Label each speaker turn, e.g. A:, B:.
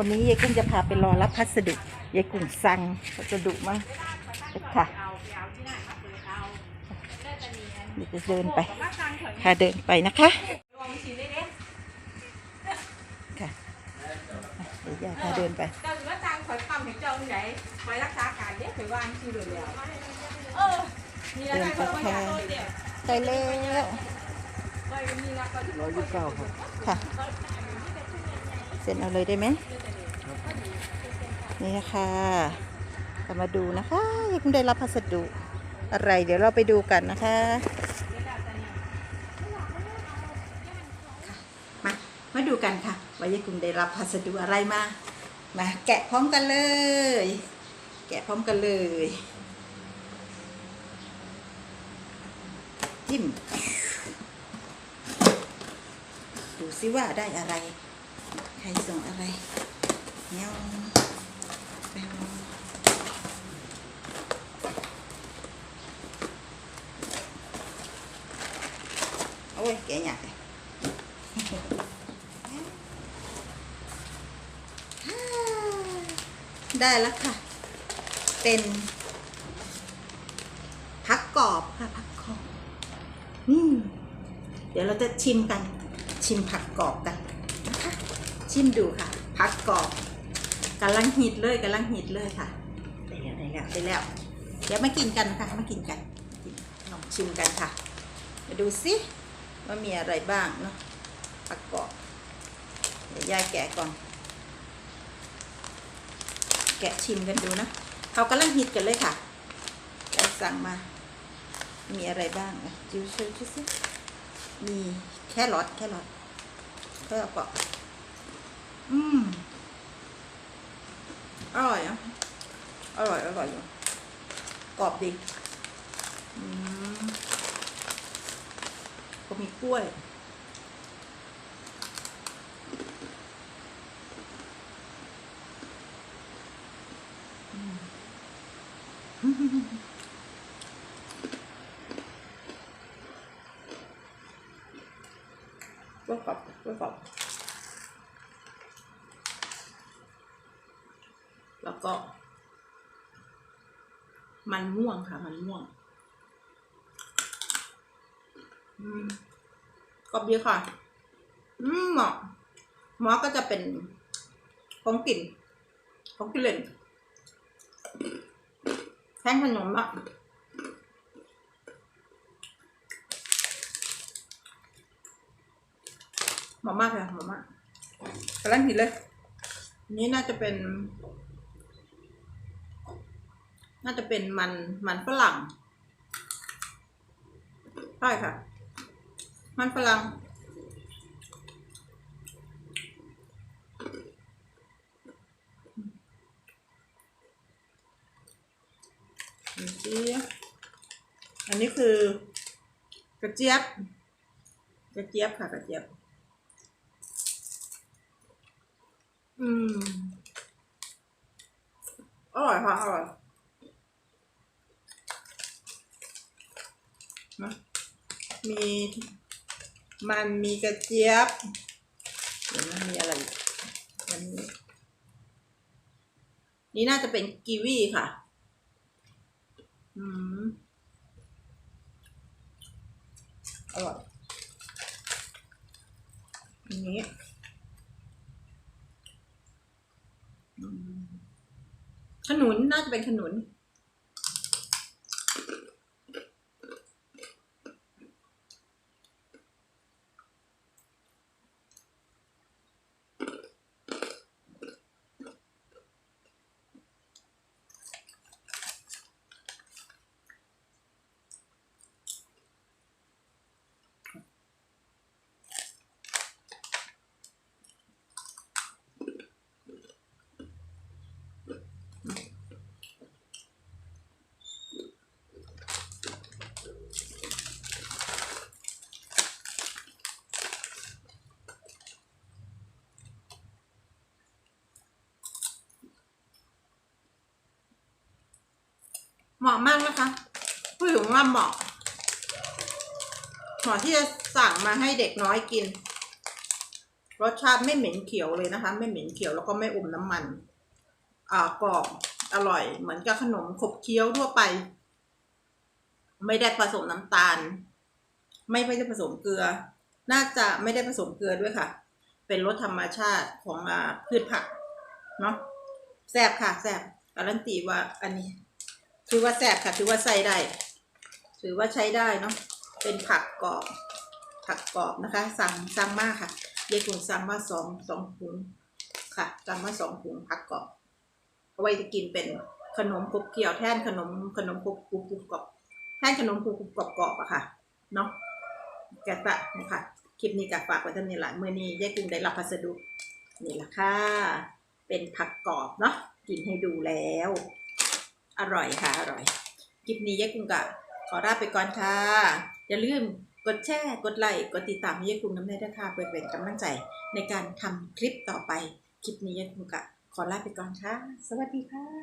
A: วันนี้ยายกุ้งจะพาไปรอรับพัสดุยายกุ้งสั่งพัสดุมาค่ะเดี๋ยวจะเดินไป ค่ะเดินไปนะคะค่ะเดี๋ยวยายพาเดินไป
B: เจ้าหรือว่าจางคอยทำให้เจ้าไหนคอยรักษาการเด้คอยวางชื่อเลยแล้วเออมีอะไรก็ไม่อยากโดนเดียว
A: ไปแล้ว
B: ก็มีรักก็ที่
C: ร้อยยี่สิบเก้าครับ
A: ค่ะ เซ็นเอาเลยได้ไหม นี่นะคะเรามาดูนะคะยายกุ้งได้รับพัสดุอะไร เดี๋ยวเราไปดูกันนะคะมามาดูกันค่ะว่ายายกุ้งได้รับพัสดุอะไรมามาแกะพร้อมกันเลย แกะพร้อมกันเลยจิ้มดูซิว่าได้อะไร ใครส่งอะไรเงี้ยวแปวโอ้ ยแกะหยากเลยได้แล้วค่ะ เป็นพักกรอบค่ะพักกรอบอืมเดี๋ยวเราจะชิมกัน ชิมผักกรอบกันนะคะชิมดูค่ะ ผักกรอบกำลังฮิตเลยกำลังฮิตเลยค่ะได้แล้วได้แล้วได้แล้ว เดี๋ยวมากินกันค่ะมากินกันลองชิมกันค่ะ มาดูสิ ว่ามีอะไรบ้างเนาะผักกรอบเดี๋ยวยายแกะก่อน แกะชิมกันดูนะเขากำลังฮิตกันเลยค่ะยายสั่งมา มีอะไรบ้างจิวช่วยดูสิมีแครอทแครอทเพื่อปาะอืมอร่อยอะอร่อยอร่อยอยู่กรอบดีอืมก็ มีกล้วย กล้วยกรอบกล้วยกรอบแล้วก็ มันม่วงค่ะ มันม่วงอืม กรอบดีค่ะ อืมหมาะหมอก็จะเป็นของกลิ่นของกลิ่นแท่งขนมอะหมอมากเลยหมอมากกำลังหินเลยนนี้น่าจะเป็น น่าจะเป็นมันมันฝรั่งใช่ค่ะ มันฝรั่งอันนี้คือกระเจี๊ยบ กระเจี๊ยบค่ะ กระเจี๊ยบ อืม อร่อยค่ะ อร่อยนะมี มันมีกระเจี๊ยบเดี๋ยวมันมีอะไรอันนี้นี่น่าจะเป็นกีวีค่ะ อืม อร่อยอันนี้ขนุนน่าจะเป็นขนุน เหมาะมากนะคะพูดถึงว่าเหมาะเหมาะที่จะสั่งมาให้เด็กน้อยกิน รสชาติไม่เหม็นเขียวเลยนะคะ ไม่เหม็นเขียวแล้วก็ไม่อมน้ำมัน อ่ากรอบอร่อย เหมือนกับขนมขบเคี้ยวทั่วไป ไม่ได้ผสมน้ำตาล ไม่ไม่ได้ผสมเกลือ น่าจะไม่ได้ผสมเกลือด้วยค่ะ เป็นรสธรรมชาติของอ่าพืชผักเนาะแซ่บค่ะแซ่บการันตีว่าอันนี้ ถือว่าแซ่บค่ะ ถือว่าใส่ได้ ถือว่าใช้ได้เนาะ เป็นผักกรอบ ผักกรอบนะคะ สั่งสั่งมากค่ะยายกุนสั่งมาสองสองถุงค่ะสั่งมาสองถุงผักกรอบเอาไว้จะกินเป็นขนมครบเกี่ยวแท่นขนมขนมครบกรุบกรุบกรอบแท่นขนมกรุบกรุบกรอบกรอบอะค่ะ เนาะแกะตะนะคะคลิปนี้กับฝากไว้เท่านี้แหละเมื่อนี้ยายกุนได้รับพัสดุนี่แหละค่ะ เป็นผักกรอบเนาะกินให้ดูแล้ว อร่อยค่ะ อร่อย คลิปนี้ยายกุงกะขอลาไปก่อนค่ะ อย่าลืมกดแชร์ กดไลค์ กดติดตามยายกุงน้ำเนยด้วยค่ะเพื่อเป็นกำลังใจในการทำคลิปต่อไป คลิปนี้ยายกุงกะขอลาไปก่อนค่ะ สวัสดีค่ะ